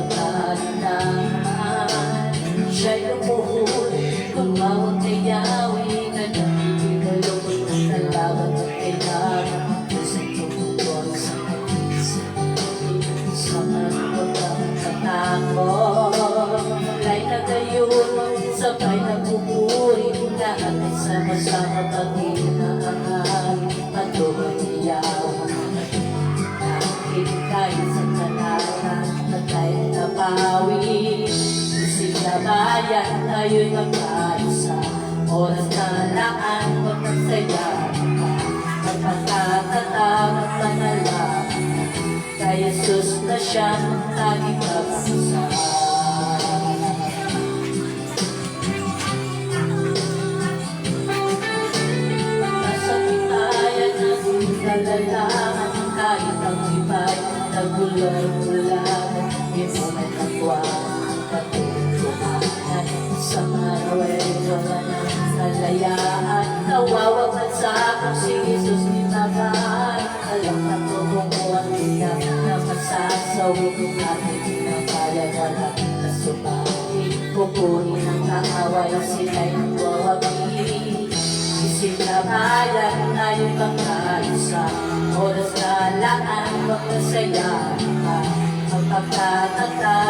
Pagkakalandahan Siya'y umuhuli Kung bawat kayawi Na nagpipilulong Ng laban at kailangan Kasi tumutuwag sa kanisa Sa pagkakatakot Mula'y nagayun Sabay nagpupuri Lahat ay sama-sama Pag-inaan bayan Tayo'y magkaisa Oras na laan Huwag kang saya Magpagkatatang at panalangin Kay Jesus na siyang tanging pag-asa Nasa pitayan ng kalalaman Kahit ang iba'y nagulay-gulaman Di mo na nagwang katulungan Sa araw ay wala ng kalayaan Nawawagan sa akin si Jesus minamahal Alam na tumukuha niya na masasawi Ating pinapalagalan na sumali Pupunin ang kaaway sila'y nagwawagi Isip na bayan tayo'y magkaisa Oras na laan magkasaya ka Ang pagkatatag ang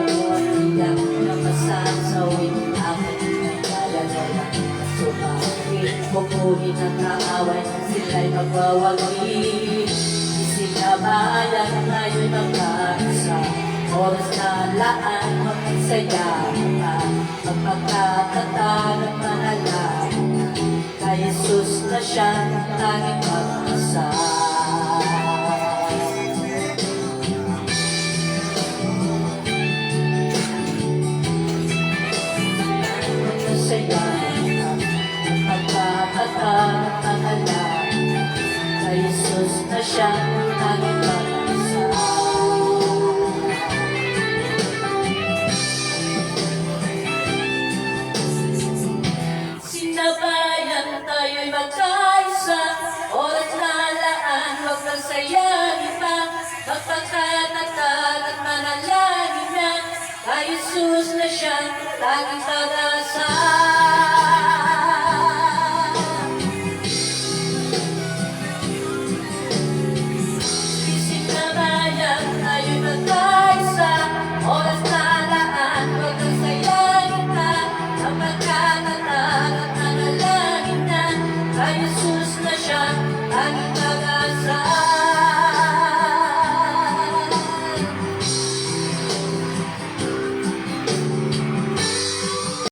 masasawin Aking kaya na lang Sumawin, pupuhin ang kaaway Sila'y magwawagi Sinabayan tayo'y magkaisa Oras na laan magkasaya ka. Magpagkakataan at manalangin Kay Jesus na siyang tanging pag-asa Jesus na siyang